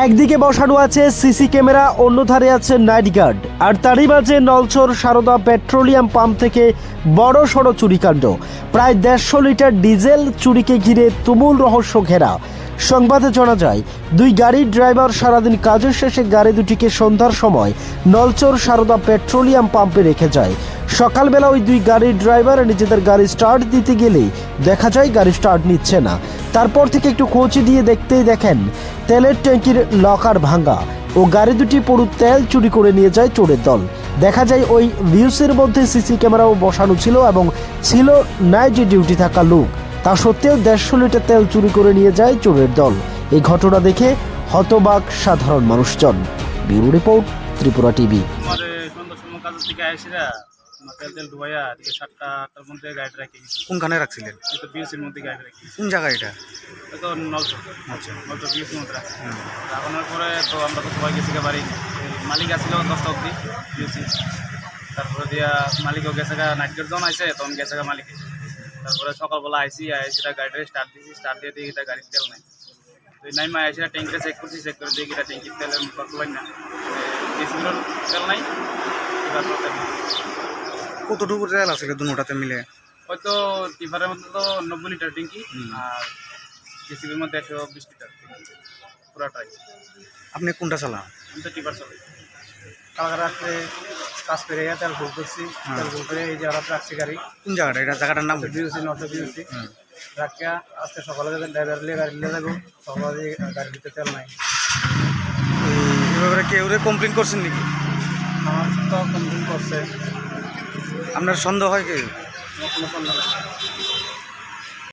একদিকে বসানো আছে সিসি ক্যামেরা অন্য ধারে আছে নাইট গার্ড। আর তারই মাঝে নলচর সারদা পেট্রোলিয়াম পাম্প থেকে বড় সড়ো চুরিকাণ্ড। প্রায় দেড়শো লিটার ডিজেল চুরিকে ঘিরে তুমুল রহস্য ঘেরা। সংবাদে জানা যায়, দুই গাড়ির ড্রাইভার সারাদিন কাজের শেষে গাড়ি দুটিকে সন্ধ্যার সময় নলচর সারদা পেট্রোলিয়াম পাম্পে রেখে যায়। সকালবেলা ওই দুই গাড়ির ড্রাইভার নিজেদের গাড়ি স্টার্ট দিতে গেলেই দেখা যায় গাড়ি স্টার্ট নিচ্ছে না। তারপর থেকে একটু খোঁজ দিয়ে দেখতেই দেখেন তেলের ট্যাঙ্কির লকার ভাঙা ও গাড়ি দুটি পুরো তেল চুরি করে নিয়ে যায় চোরের দল। দেখা যায় ওই ভিউসের মধ্যে সিসি ক্যামেরাও বসানো ছিল এবং ছিল নাইট ডিউটি থাকা লোক। তা সত্ত্বেও দেড়শো লিটার তেল চুরি করে নিয়ে যায় চোরের দল। এই ঘটনা দেখে হতবাক সাধারণ মানুষজন। Bureau report Tripura TV. তেল তেল ডুবাইয়া এদিকে সাতটা আটটার মধ্যে গাড়ি রেখে কোনখানে রাখছিলেন? এই তো বিএসির মধ্যে গাড়ি রেখে কোন জায়গা এটা? এই তো নলচর আচ্ছা। নলচর বিএসির মধ্যে রাখছি। রাখানোর পরে তো আমরা তো সবাই গেছি বাড়ি। মালিক আসছিল দশটা অব্দি বিএসি তারপরে দিয়া মালিকও গেছে গা নাইট যখন আইসে তখন গেছে গা মালিক। তারপরে সকালবেলা আইসি আইসিটা গাড়িটা স্টার্ট দিয়েছি স্টার্ট দিয়ে দিয়ে এটা গাড়ির তেল নাই। তো এই নাইমা আইসিটা ট্যাঙ্কিটা চেক করছি চেক করে দিয়ে এটা ট্যাঙ্কির তেলের পাই না। জেসিবির তেল নাই এবার তেল নাই। কতটুকু তেল আছে দুটাতে মিলে? হয়তো টিফারের মধ্যে তো নব্বই লিটার ট্যাঙ্কি আর জেসিবির মধ্যে একশো বিশ লিটার পুরাটাই। আপনি কোনটা চালান? আমি তো টিফার চালাই। কালকে রাত্রে কাজ করে তেল ফুল করছি তেল ফুল করে এই রাত রাখছি গাড়ি। কোন জায়গাটা? এটা জায়গাটার নাম? বিউসি নশো বিউসি রাখিয়া আজকে সকালে যাবেন ড্রাইভার নিয়ে গাড়ি নিয়ে যাব। সকালে গাড়ির ভিতরে তেল নাই। এই ব্যাপারে কেউ কমপ্লেন করছেন নাকি? আমার তো কমপ্লেন করছে। আপনার সন্দেহ হয় কি?